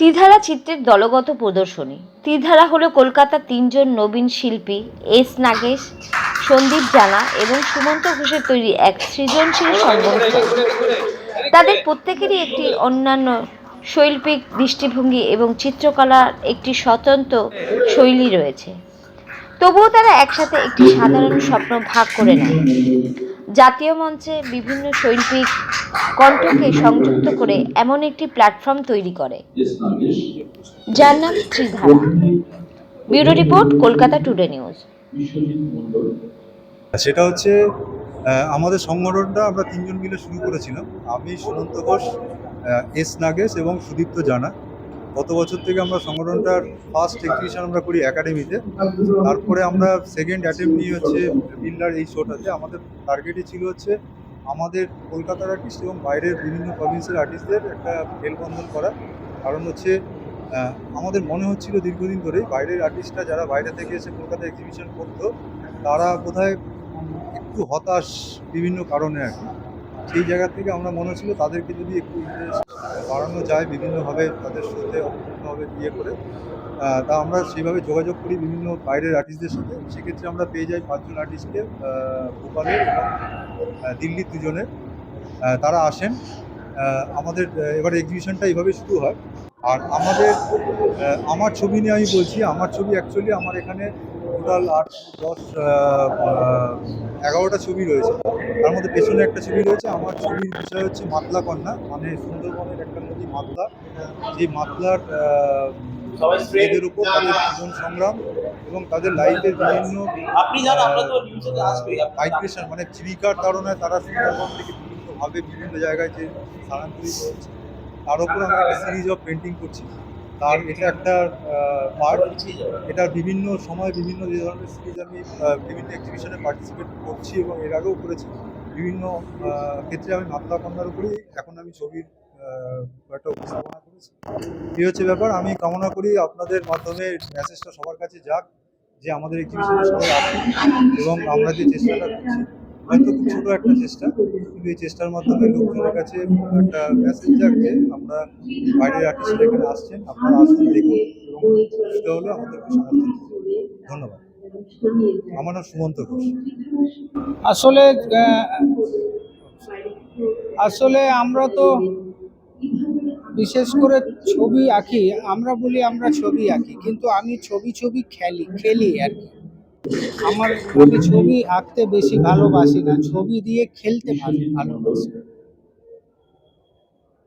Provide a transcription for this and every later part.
ত্রিধারা চিত্রের দলগত প্রদর্শনী। ত্রিধারা হলো কলকাতার তিনজন নবীন শিল্পী এস নাগেশ, সন্দীপ জানা এবং সুমন্ত ঘোষের তৈরি এক সৃজনশীল সঙ্গমস্থল তাদের প্রত্যেকেরই একটি অন্যান্য শৈল্পিক দৃষ্টিভঙ্গি এবং চিত্রকলার একটি স্বতন্ত্র শৈলী রয়েছে। তবুও তারা একসাথে একটি সাধারণ স্বপ্ন ভাগ করে নেয়। জাতীয় মঞ্চে বিভিন্ন শৈল্পিক কণ্ঠকে সংযুক্ত করে এমন একটি প্ল্যাটফর্ম তৈরি করে। যার নাম bureau report, Kolkata today news. সেটা হচ্ছে আমাদের সংগঠনটা আমরা তিনজন মিলে শুরু করেছিলাম। আমি সুমন্ত ঘোষ এস নাগেশ এবং সুদীপ্ত জানা। গত বছর থেকে আমরা সংগঠনটার ফার্স্ট এক্সিবিশন আমরা করি একাডেমিতে তারপরে আমরা সেকেন্ড অ্যাটেম্প নিয়ে হচ্ছে বিল্লার এই শোটাতে আমাদের টার্গেটই ছিল হচ্ছে আমাদের কলকাতার আর্টিস্ট এবং বাইরের বিভিন্ন প্রভিন্সের আর্টিস্টদের একটা মেলবন্ধন করা। কারণ হচ্ছে আমাদের মনে হচ্ছিল দীর্ঘদিন ধরেই বাইরের আর্টিস্টরা যারা বাইরে থেকে এসে কলকাতা এক্সিবিশন করতো, তারা বোধহয় একটু হতাশ বিভিন্ন কারণে আর কি। সেই জায়গা থেকে আমরা মনে হচ্ছিল তাদেরকে যদি একটু ইন্টারেস্ট বাড়ানো যায় বিভিন্নভাবে তাদের সাথে বিভিন্নভাবে ইয়ে করে তা আমরা সেইভাবে যোগাযোগ করি বিভিন্ন বাইরের আর্টিস্টদের সাথে। সেক্ষেত্রে আমরা পেয়ে যাই পাঁচজন আর্টিস্টকে ভোপালের এবং দিল্লির দুজনের। তারা আসেন। আমাদের এবার এক্সিবিশনটা এইভাবে শুরু হয়। আর আমাদের আমার ছবি নিয়ে আমি বলছি, আমার ছবি অ্যাকচুয়ালি আমার এখানে টোটাল আট দশ এগারোটা ছবি রয়েছে। তার মধ্যে পেছনে একটা ছবি রয়েছে। আমার ছবির বিষয় হচ্ছে মাতলা কন্যা। মানে সুন্দরবনের একটা নদী মাতলা। যে মাতলার মেয়েদের উপর তাদের জীবন সংগ্রাম এবং তাদের লাইফের বিভিন্ন মাইগ্রেশন মানে জীবিকার কারণে তারা সুন্দরবন থেকে বিভিন্নভাবে বিভিন্ন জায়গায় যে স্থানান্তরিত হচ্ছে। তার উপর আমরা একটা সিরিজ অফ পেন্টিং করছি। তার এটা একটা পার্ট এটার বিভিন্ন সময় বিভিন্ন যে ধরনের সিরিজ আমি বিভিন্ন এক্সিবিশনে পার্টিসিপেট করছি এবং এর আগেও করেছি। বিভিন্ন ক্ষেত্রে আমি মাতলা কন্যার উপরেই এখন আমি ছবির একটা উপস্থাপনা করেছি। এই হচ্ছে ব্যাপার, আমি কামনা করি আপনাদের মাধ্যমে মেসেজটা সবার কাছে যাক, যে আমাদের এক্সিবিশনে সবাই আসুন এবং আমরা যে চেষ্টাটা করছি। হয়তো ছোটো একটা চেষ্টা, কিন্তু এই চেষ্টার মাধ্যমে লোকজনের কাছে একটা মেসেজ যাক যে আমরা বাইরের আর্টিস্টরা এখানে আসছেন, আপনারা আসুন, দেখুন এবং এটা হলো আমাদেরকে সমর্থন ধন্যবাদ। আমার নাম সুমন্ত ঘোষ। আসলে আসলে আমরা তো বিশেষ করে ছবি আঁকি, আমরা বলি আমরা ছবি আঁকি, কিন্তু আমি ছবি ছবি খেলি খেলি আর কি। আমার আমি ছবি আঁকতে বেশি ভালোবাসি না ছবি দিয়ে খেলতে ভালো ভালোবাসি।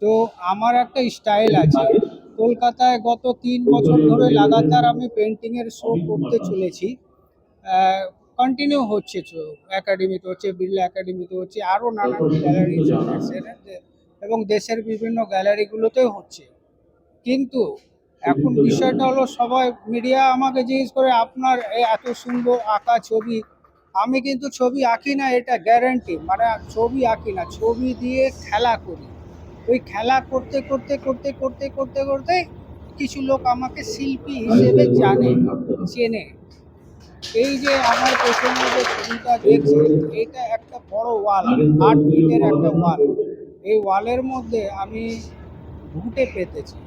তো আমার একটা স্টাইল আছে। কলকাতায় গত তিন বছর ধরে লাগাতার আমি পেন্টিংয়ের শো করতে চলেছি। কন্টিনিউ হচ্ছে একাডেমিতে হচ্ছে বিড়লা একাডেমিতে হচ্ছে আরও নানান গ্যালারি এবং দেশের বিভিন্ন গ্যালারিগুলোতেও হচ্ছে। কিন্তু এখন বিষয়টা হলো সবাই মিডিয়া আমাকে জিজ্ঞেস করে আপনার এই এত সুন্দর আঁকা ছবি? আমি কিন্তু ছবি আঁকি না এটা গ্যারান্টি মানে ছবি আঁকি না ছবি দিয়ে খেলা করি। ওই খেলা করতে করতে করতে করতে করতে করতে কিছু লোক আমাকে শিল্পী হিসেবে জানে চেনে। এই যে আমার পেছনে যে ছবিটা দেখছেন এটা একটা বড় ওয়াল আট ফিটের একটা ওয়াল। এই ওয়ালের মধ্যে আমি ঘুটে পেতেছি।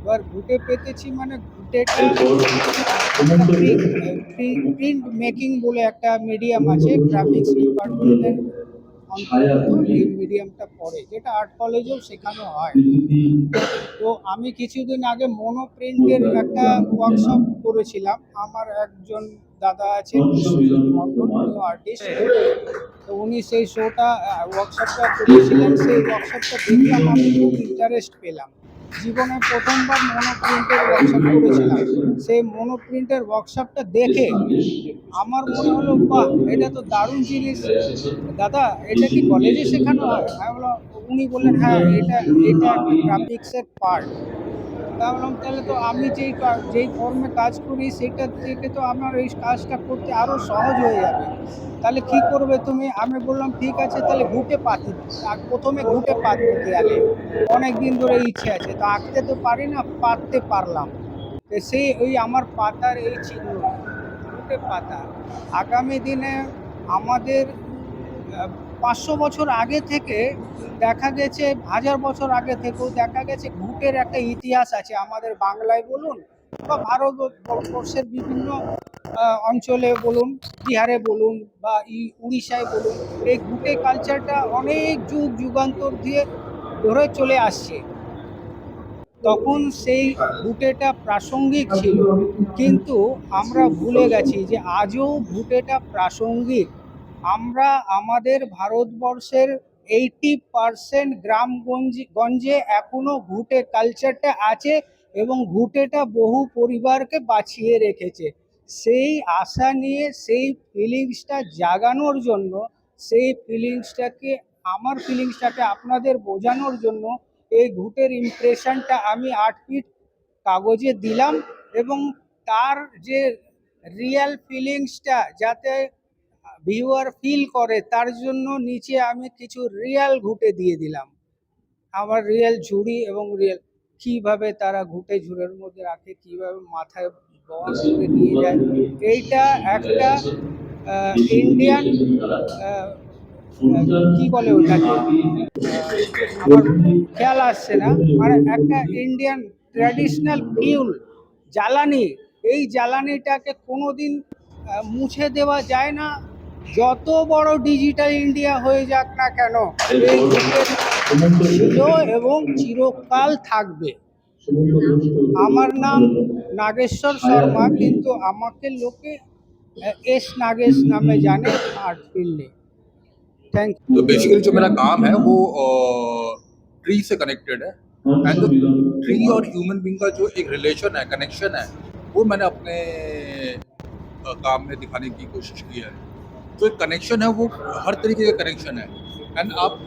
এবার ঘুটে পেতেছি মানে ঘুটেটা প্রিন্ট মেকিং বলে একটা মিডিয়াম আছে গ্রাফিক্স ডিপার্টমেন্টের এই মিডিয়ামটা পড়ে যেটা আর্ট কলেজেও শেখানো হয়। তো আমি কিছুদিন আগে মনো প্রিন্টের একটা ওয়ার্কশপ করেছিলাম। আমার একজন দাদা আছেন আর্টিস্ট তো উনি সেই শোটা ওয়ার্কশপটা করেছিলেন। সেই ওয়ার্কশপটা দেখলাম আমি খুব ইন্টারেস্ট পেলাম। জীবনে প্রথমবার মনো প্রিন্টের ওয়ার্কশপ করেছিলাম। সেই মনো প্রিন্টের ওয়ার্কশপটা দেখে আমার মনে হলো বা এটা তো দারুণ জিনিস। দাদা, এটা কি কলেজে শেখানো হয়? আমি বললাম, উনি বললেন হ্যাঁ এটা এটা গ্রাফিক্সের পার্ট তা তাহলে তো আমি যেই যেই ফর্মে কাজ করি, সেটা থেকে তো আমার এই কাজটা করতে আরও সহজ হয়ে যাবে। তাহলে কি করবে তুমি? আমি বললাম, ঠিক আছে, তাহলে ঘুটে পাতি প্রথমে ঘুটে পাতবো দেয়ালে অনেক দিন ধরে ইচ্ছে আছে। তো আঁকতে তো পারি না পাততে পারলাম। তো সেই ওই আমার পাতার এই চিহ্ন, ঘুটে পাতা, আগামী দিনে আমাদের পাঁচশো বছর আগে থেকে দেখা গেছে, হাজার বছর আগে থেকেও দেখা গেছে ঘুটের একটা ইতিহাস আছে। আমাদের বাংলায় বলুন বা ভারতবর্ষের বিভিন্ন অঞ্চলে বলুন, বিহারে বলুন বা ই, উড়িষ্যায় বলুন, এই ঘুটে কালচারটা অনেক যুগ, যুগান্তর দিয়ে ধরে চলে আসছে। তখন সেই ভুটেটা প্রাসঙ্গিক ছিল। কিন্তু আমরা ভুলে গেছি যে আজও ভুটেটা প্রাসঙ্গিক। আমরা আমাদের ভারতবর্ষের এইটি পারসেন্ট গ্রামগঞ্জ গঞ্জে এখনও ঘুটে কালচারটা আছে এবং ঘুটেটা বহু পরিবারকে বাঁচিয়ে রেখেছে। সেই আশা নিয়ে, সেই ফিলিংসটা জাগানোর জন্য, সেই ফিলিংসটাকে আমার ফিলিংসটাকে আপনাদের বোঝানোর জন্য এই ঘুটের ইমপ্রেশনটা আমি আট ফিট কাগজে দিলাম এবং তার যে রিয়েল ফিলিংসটা যাতে ভিউয়ার ফিল করে, তার জন্য নিচে আমি কিছু রিয়েল ঘুটে দিয়ে দিলাম। আমার রিয়েল ঝুড়ি এবং রিয়েল কীভাবে তারা ঘুটে ঝুড়ের মধ্যে রাখে, কীভাবে মাথায় বহন করে নিয়ে যায়, এইটা একটা ইন্ডিয়ান কি বলে ওটাকে? আমার খেয়াল আসছে না মানে একটা ইন্ডিয়ান ট্র্যাডিশনাল ফিউল জ্বালানি, এই জ্বালানিটাকে কোনোদিন মুছে দেওয়া যায় না যত বড় ডিজিটাল ইন্ডিয়া হয়ে যাক না কেন এই যুগের ছিল এবং চিরকাল থাকবে আমার নাম নাগেশ্বর শর্মা কিন্তু আমাকে লোকে আহ, এস নাগেশ নামে জানে আর্ট ফিল্ডে থ্যাংক ইউ तो बेसिकली जो मेरा काम है वो ट्री से कनेक्टेड है एंड जो ट्री और ह्यूमन बींग का जो एक रिलेशन है कनेक्शन है वो मैंने अपने अ, काम में दिखाने की कोशिश की है जो एक कनेक्शन है वो हर तरीके का कनेक्शन है। एंड आप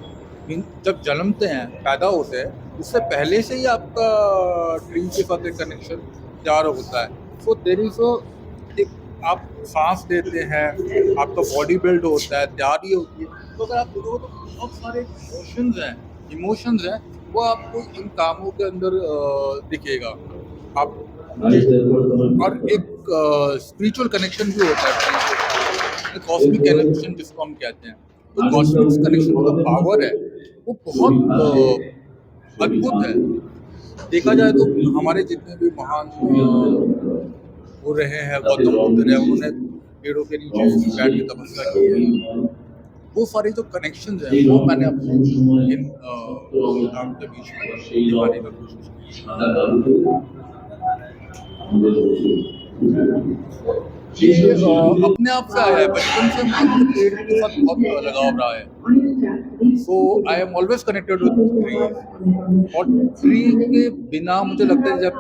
जब जन्मते हैं पैदा होते हैं उससे पहले से ही आपका ट्री के साथ एक कनेक्शन तैयार होता है। सो देर इज़ एक आप सांस लेते हैं आपका बॉडी बिल्ड होता है तैयारी होती है। तो अगर आप देखोगे तो बहुत सारे इमोशंस हैं। इमोशंस हैं वो आपको इन कामों के अंदर दिखेगा। आप और एक स्पिरिचुअल कनेक्शन भी होता है। कॉस्मिक कनेक्शन जिसको हम कहते हैं। तो कॉस्मिक कनेक्शन का पावर है, वो बहुत अद्भुत है। देखा जाए तो हमारे जितने भी महान हो रहे हैं, गौतम बुद्ध रहे उन्होंने पेड़ों के नीचे बैठ के तपस्या की है। वो सारे जो कनेक्शन है, वो मैंने अपने इन काम के बीच में दिखाने का कोशिश की ये अपने आप से आया है बचपन से मुझे पेड़ के साथ बहुत लगाव रहा है। So I am always connected with tree और ट्री के बिना मुझे लगता है जब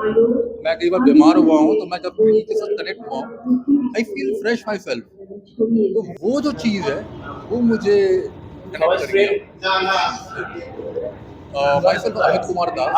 मैं कई बार बीमार हुआ हूँ तो मैं जब ट्री के साथ कनेक्ट हुआ हूँ I feel fresh myself तो वो जो चीज़ है वो मुझे कनेक्ट कर गया। माई सेल्फ अमित कुमार दास।